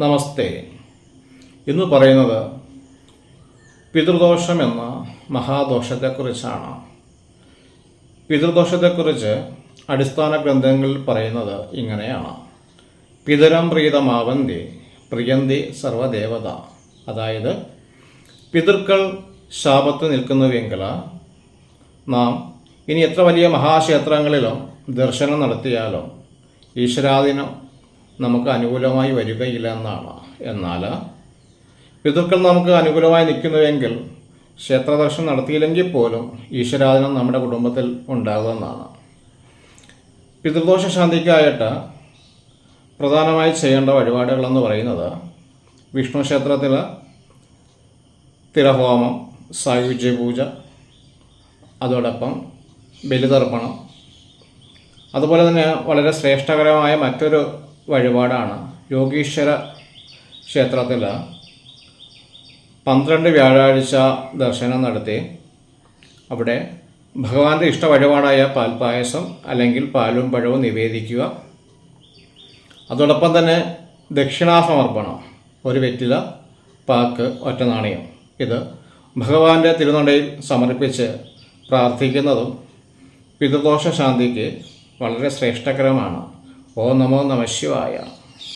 നമസ്തേ. ഇന്ന് പറയുന്നത് പിതൃദോഷം എന്ന മഹാദോഷത്തെക്കുറിച്ചാണ്. പിതൃദോഷത്തെക്കുറിച്ച് അടിസ്ഥാന ഗ്രന്ഥങ്ങളിൽ പറയുന്നത് ഇങ്ങനെയാണ്. പിതരം പ്രീതമാവന്തി പ്രിയന്തി സർവദേവത. അതായത് പിതൃക്കൾ ശാപത്ത് നിൽക്കുന്നുവെങ്കിൽ നാം ഇനി എത്ര വലിയ മഹാക്ഷേത്രങ്ങളിലും ദർശനം നടത്തിയാലും ഈശ്വരാധീനം നമുക്ക് അനുകൂലമായി വരികയില്ല എന്നാണ്. എന്നാൽ പിതൃക്കൾ നമുക്ക് അനുകൂലമായി നിൽക്കുന്നുവെങ്കിൽ ക്ഷേത്രദർശനം നടത്തിയില്ലെങ്കിൽ പോലും ഈശ്വരാധനം നമ്മുടെ കുടുംബത്തിൽ ഉണ്ടാകുമെന്നാണ് പിതൃദോഷ ശാന്തിക്കായിട്ട് പ്രധാനമായി ചെയ്യേണ്ട വഴിപാടുകളെന്ന് പറയുന്നത് വിഷ്ണു ക്ഷേത്രത്തിൽ തിരഹോമം സായുജ്യ പൂജ അതോടൊപ്പം ബലിതർപ്പണം. അതുപോലെ തന്നെ വളരെ ശ്രേഷ്ഠകരമായ മറ്റൊരു വഴിപാടാണ്. യോഗീശ്വര ക്ഷേത്രത്തിൽ പന്ത്രണ്ട് വ്യാഴാഴ്ച ദർശനം നടത്തി. അവിടെ ഭഗവാന്റെ ഇഷ്ട വഴിപാടായ പാൽപ്പായസം അല്ലെങ്കിൽ പാലും പഴവും നിവേദിക്കുക. അതോടൊപ്പം തന്നെ ദക്ഷിണാസമർപ്പണം ഒരു വെറ്റില പാക്ക് ഒറ്റ നാണയം ഇത് ഭഗവാന്റെ തിരുനടയിൽ സമർപ്പിച്ച് പ്രാർത്ഥിക്കുന്നതും പിതൃദോഷ ശാന്തിക്ക് വളരെ ശ്രേഷ്ഠകരമാണ്. ഓം നമോ നമ ശിവായ.